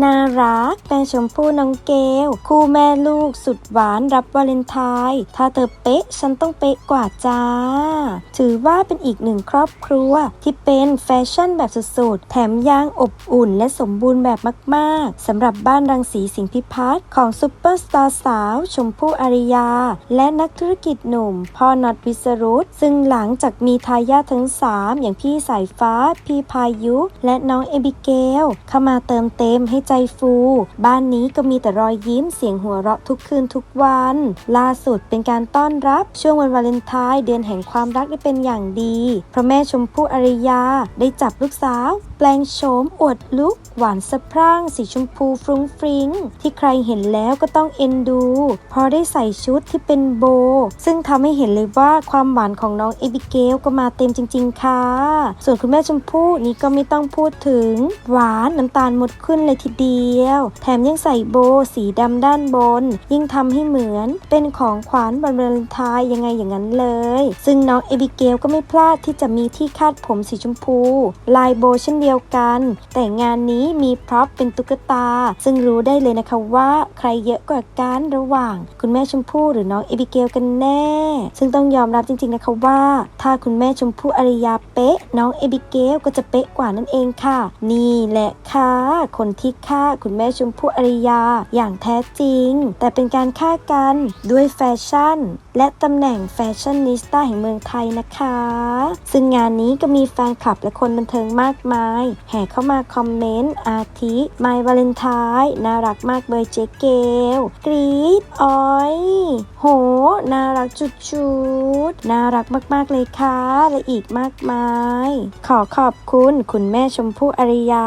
น่ารัก แม่ชมพู่น้องเกล คู่แม่ลูกสุดหวานรับวาเลนไทน์ ถ้าเธอเป๊ะ ฉันต้องเป๊ะกว่าจ้า ถือว่าเป็นอีกหนึ่งครอบครัว ที่เป็นแฟชั่นแบบสุดๆ แถมยังอบอุ่นและสมบูรณ์แบบมากๆ สำหรับบ้านรังสีสิงห์พิพัฒน์ของซุปเปอร์สตาร์สาว ชมพู่อาริยา และนักธุรกิจหนุ่ม พ่อน็อตวิสรุตซึ่งหลังจากมีทายาททั้ง 3 อย่างพี่สายฟ้า พี่พายุ และน้องเอบิเกลเข้ามาเติมเต็มให้ใจฟู บ้านนี้ก็มีแต่รอยยิ้มเสียงหัวเราะทุกคืนทุกวัน ล่าสุดเป็นการต้อนรับช่วงวันวาเลนไทน์เดือนแห่งความรักได้เป็นอย่างดีเพราะแม่ชมพู่อารยาได้จับลูกสาว แปลงโฉมอวดลุก หวานสะพรั่ง สีชมพูฟรุ้งฟริ้ง ที่ใครเห็นแล้วก็ต้องเอ็นดูพราะได้ใส่ชุดที่เป็นโบ ซึ่งทำให้เห็นเลยว่าความหวานของน้องเอบิเกลก็มาเต็มจริง ๆ ค่ะ ส่วนคุณแม่ชมพู่นี่ก็ไม่ต้องพูดถึง หวานน้ำตาลหมดขึ้นเลยทีเดียว แถมยังใส่โบสีดำด้านบน ยิ่งทำให้เหมือนเป็นของขวัญวันวาเลนไทน์ยังไงอย่างนั้นเลย ซึ่งน้องเอบิเกลก็ไม่พลาดที่จะมีที่คาดผมสีชมพู ลายโบเช่นเดียวกัน แต่งานนี้มีพร็อพเป็นตุ๊กตา ซึ่งรู้ได้เลยนะคะว่าใครเยอะกว่ากันระหว่าง คุณแม่ชมพู่หรือน้องเอบิเกลกันแน่ ซึ่งต้องยอมรับจริงๆนะคะว่า ถ้าคุณแม่ชมพู่อารยาเป๊ะ น้องเอบิเกลก็จะเป๊ะกว่านั่นเองค่ะ นี่แหละค่ะ คนที่ฆ่าคุณแม่ชมพู่อารยาอย่างแท้จริง แต่เป็นการฆ่ากันด้วยแฟชั่น และตำแหน่งแฟชั่นนิสต้าแห่งเมืองไทยนะคะ ซึ่งงานนี้ก็มีแฟนคลับและคนบันเทิงมากมาย แห่เข้ามาคอมเมนต์อาทิไมวาเลนไทน์น่ารักมากเบยเจเกลกรีดอ้อยโห น่ารักจุดชุดๆน่ารักมาก ๆ เลยค่ะ และอีกมากมาย ขอขอบคุณคุณแม่ชมพู่อริยา